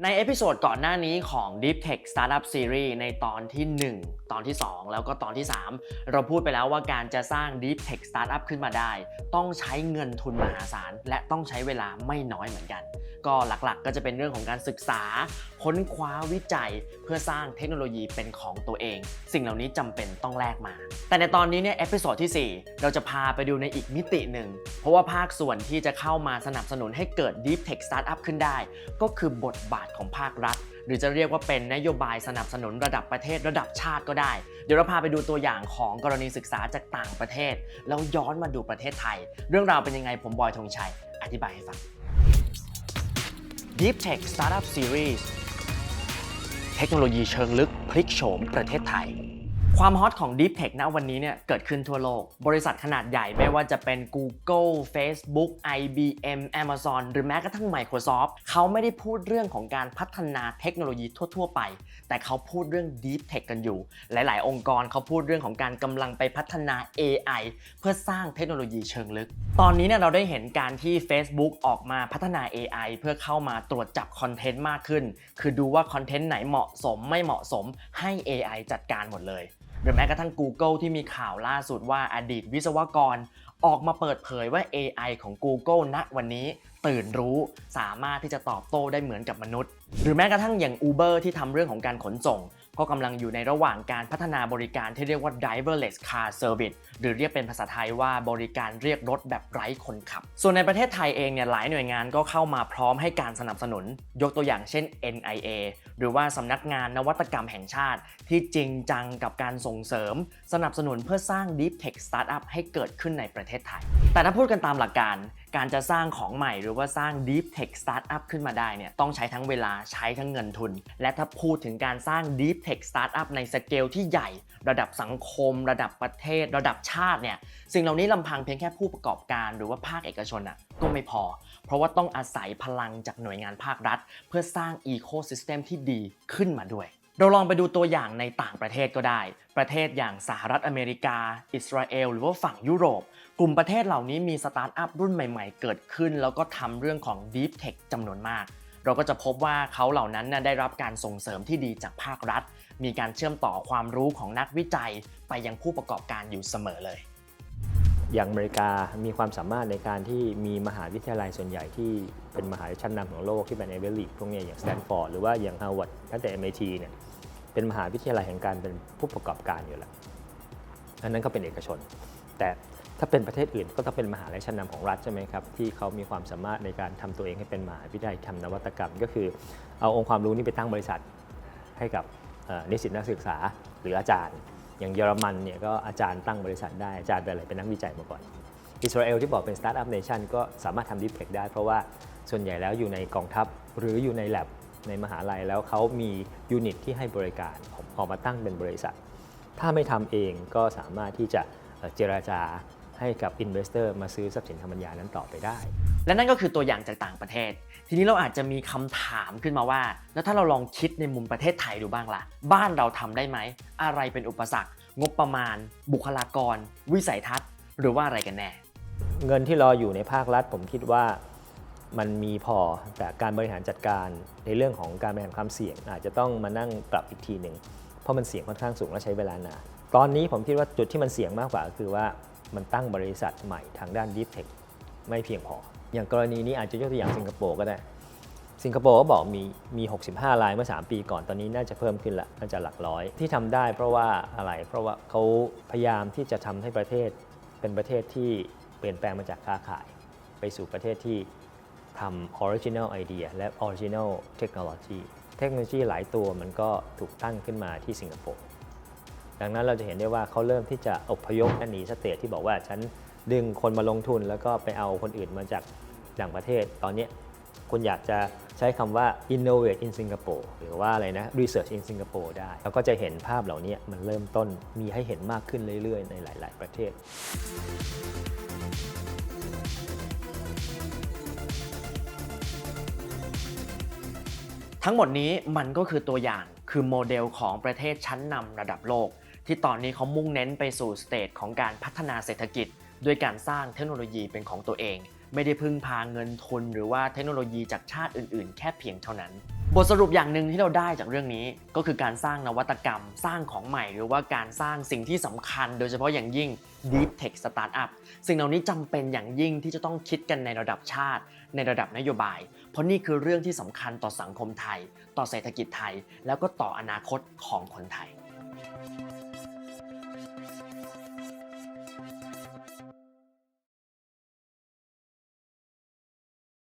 ในเอพิโซดก่อนหน้านี้ของ Deep Tech Startup Series ในตอนที่ 1 ตอนที่ 2 แล้วก็ตอนที่ 3 เราพูดไปแล้วว่าการจะสร้าง Deep Tech Startup ขึ้นมาได้ ต้องใช้เงินทุนมหาศาล และต้องใช้เวลาไม่น้อยเหมือนกัน ก็หลักๆ ก็จะเป็นเรื่องของการศึกษา ค้นคว้าวิจัย เพื่อสร้างเทคโนโลยีเป็นของตัวเอง สิ่งเหล่านี้จำเป็นต้องแลกมา แต่ในตอนนี้เนี่ยเอพิโซดที่ 4 เราจะพาไปดูในอีกมิติหนึ่ง เพราะว่าภาคส่วนที่จะเข้ามาสนับสนุนให้เกิด Deep Tech Startup ขึ้นได้ ก็คือบทบาทของภาครัฐ หรือจะเรียกว่าเป็นนโยบายสนับสนุนระดับประเทศระดับชาติก็ได้ เดี๋ยวเราพาไปดูตัวอย่างของกรณีศึกษาจากต่างประเทศ แล้วย้อนมาดูประเทศไทย เรื่องราวเป็นยังไงผมบอยธงชัย อธิบายให้ฟัง Deep Tech Startup Series เทคโนโลยีเชิงลึกพลิกโฉมประเทศไทย ความฮอตของ Deep Tech ณวันนี้เนี่ยเกิดขึ้นทั่วโลก บริษัทขนาดใหญ่ไม่ว่าจะเป็น Google Facebook IBM Amazon หรือแม้กระทั่ง Microsoft เขาไม่ได้พูดเรื่องของการพัฒนาเทคโนโลยีทั่ว ๆ ไป แต่เขาพูดเรื่อง Deep Tech กันอยู่ หลาย ๆ องค์กรเขาพูดเรื่องของการกำลังไปพัฒนา AI เพื่อสร้างเทคโนโลยีเชิงลึก ตอนนี้เนี่ยเราได้เห็นการที่ Facebook ออกมาพัฒนา AI เพื่อเข้ามาตรวจจับคอนเทนต์มากขึ้น คือดูว่าคอนเทนต์ไหนเหมาะสมไม่เหมาะสมให้ AI จัดการหมดเลย หรือแม้กระทั่ง Google ที่มีข่าวล่าสุดว่าอดีตวิศวกร ออกมาเปิดเผยว่า AI ของ Google ณวันนี้ ตื่นรู้ สามารถที่จะตอบโต้ได้เหมือนกับมนุษย์ หรือแม้กระทั่งอย่าง Uber ที่ทำเรื่องของการขนส่ง ก็กำลังอยู่ในระหว่างการพัฒนาบริการที่เรียกว่า driverless car service หรือเรียกเป็นภาษาไทยว่าบริการเรียกรถแบบไร้คนขับ ส่วนในประเทศไทยเองเนี่ยหลายหน่วยงานก็เข้ามาพร้อมให้การสนับสนุน ยกตัวอย่างเช่น NIA หรือว่าสำนักงานนวัตกรรมแห่งชาติ ที่จริงจังกับการส่งเสริม สนับสนุนเพื่อสร้าง Deep Tech Startup ให้เกิดขึ้นในประเทศไทย แต่ถ้าพูดกันตามหลักการ การจะสร้างของใหม่หรือว่าสร้าง Deep Tech Startup ขึ้นมาได้เนี่ยต้องใช้ทั้งเวลาใช้ทั้งเงินทุน และถ้าพูดถึงการสร้าง Deep Tech Startup ในสเกลที่ใหญ่ ระดับสังคม ระดับประเทศ ระดับชาติเนี่ยสิ่งเหล่านี้ลำพังเพียงแค่ผู้ประกอบการหรือว่าภาคเอกชนอะก็ไม่พอ เพราะว่าต้องอาศัยพลังจากหน่วยงานภาครัฐ เพื่อสร้าง Ecosystem ที่ดีขึ้นมาด้วย เราลองไปดูตัวอย่างในต่างประเทศก็ได้ ประเทศอย่างสหรัฐอเมริกา อิสราเอล หรือว่าฝั่งยุโรป กลุ่มประเทศเหล่านี้มีสตาร์ทอัพรุ่นใหม่ๆ เกิดขึ้น แล้วก็ทำเรื่องของ Deep Tech จำนวนมาก เราก็จะพบว่าเขาเหล่านั้นนะได้รับการส่งเสริมที่ดีจากภาครัฐ มีการเชื่อมต่อความรู้ของนักวิจัย ไปยังผู้ประกอบการอยู่เสมอเลย อย่างอเมริกามีความสามารถในการที่มีมหาวิทยาลัยส่วนใหญ่ที่เป็นมหาวิทยาลัยชั้นนำของโลกที่เป็นเอเวอร์ลีพวกนี้อย่างสแตนฟอร์ดหรือว่าอย่างฮาร์วาร์ดตั้งแต่ MIT เนี่ยเป็นมหาวิทยาลัยแห่งการเป็นผู้ประกอบการอยู่แล้วอันนั้นก็เป็นเอกชน แต่ถ้าเป็นประเทศอื่นก็ต้องเป็นมหาวิทยาลัยชั้นนำของรัฐใช่ไหมครับที่เขามีความสามารถในการทำตัวเองให้เป็นมหาวิทยาลัยทำนวัตกรรม ก็คือเอาองค์ความรู้นี้ไปตั้งบริษัทให้กับนิสิตนักศึกษาหรืออาจารย์ อย่างเยอรมันเนี่ยก็อาจารย์ตั้งบริษัทได้อาจารย์เป็นอะไรเป็นนักวิจัยมาก่อนอิสราเอลที่บอกเป็นสตาร์ทอัพเนชันก็สามารถทำดิฟเทคได้ เพราะว่าส่วนใหญ่แล้วอยู่ในกองทัพหรืออยู่ในแลบในมหาลัยแล้วเขามียูนิตที่ให้บริการออกมาตั้งเป็นบริษัท ถ้าไม่ทำเองก็สามารถที่จะเอ่อเจราจา ให้กับอินเวสเตอร์มาซื้อทรัพย์สินทางปัญญานั้นต่อไปได้ และนั่นก็คือตัวอย่างจากต่างประเทศ ทีนี้เราอาจจะมีคำถามขึ้นมาว่า แล้วถ้าเราลองคิดในมุมประเทศไทยดูบ้างล่ะ บ้านเราทำได้ไหม อะไรเป็นอุปสรรค งบประมาณ บุคลากร วิสัยทัศน์ หรือว่าอะไรกันแน่ เงินที่รออยู่ในภาครัฐ ผมคิดว่ามันมีพอแต่การบริหารจัดการในเรื่องของการบริหารความเสี่ยง อาจจะต้องมานั่งปรับอีกทีหนึ่งเพราะมันเสี่ยงค่อนข้างสูงและใช้เวลานานตอนนี้ผมคิดว่าจุดที่มันเสี่ยงมากกว่า คือว่า มันตั้งบริษัทใหม่ทางด้าน Deep Tech ไม่เพียงพอ อย่างกรณีนี้อาจจะยกตัวอย่างสิงคโปร์ก็ได้ สิงคโปร์ก็บอกมีมี 65 รายเมื่อ 3 ปีก่อน ตอนนี้น่าจะเพิ่มขึ้นละ น่าจะหลักร้อย ที่ทำได้เพราะว่าอะไร เพราะว่าเขาพยายามที่จะทำให้ประเทศเป็นประเทศที่เปลี่ยนแปลงมาจากค้าขาย ไปสู่ประเทศที่ทำ original idea และ original technology เทคโนโลยีหลายตัวมันก็ถูกตั้งขึ้นมาที่สิงคโปร์ ดังนั้นเราจะเห็นได้ว่าเขาเริ่มที่จะอพยพหนีสเตทที่บอกว่าฉันดึงคนมาลงทุนแล้วก็ไปเอาคนอื่นมาจากต่างประเทศ ตอนนี้คุณอยากจะใช้คำว่า innovate in Singapore หรือว่าอะไรนะ research in Singapore ได้ แล้วก็จะเห็นภาพเหล่านี้มันเริ่มต้นมีให้เห็นมากขึ้นเรื่อย ๆ ในหลาย ๆ ประเทศทั้งหมดนี้มันก็คือตัวอย่างคือโมเดลของประเทศชั้นนำระดับโลก ที่ตอนนี้เขามุ่งเน้นไปสู่สเตจของการพัฒนาเศรษฐกิจ ด้วยการสร้างเทคโนโลยีเป็นของตัวเอง ไม่ได้พึ่งพาเงินทุน หรือว่าเทคโนโลยีจากชาติอื่นๆ แค่เพียงเท่านั้น บทสรุปอย่างหนึ่งที่เราได้จากเรื่องนี้ ก็คือการสร้างนวัตกรรม สร้างของใหม่ หรือว่าการสร้างสิ่งที่สำคัญ โดยเฉพาะอย่างยิ่ง Deep Tech Startup สิ่งเหล่านี้จำเป็นอย่างยิ่งที่จะต้องคิดกันในระดับชาติ ในระดับนโยบาย เพราะนี่คือเรื่องที่สำคัญต่อสังคมไทย ต่อเศรษฐกิจไทย แล้วก็ต่ออนาคตของคนไทย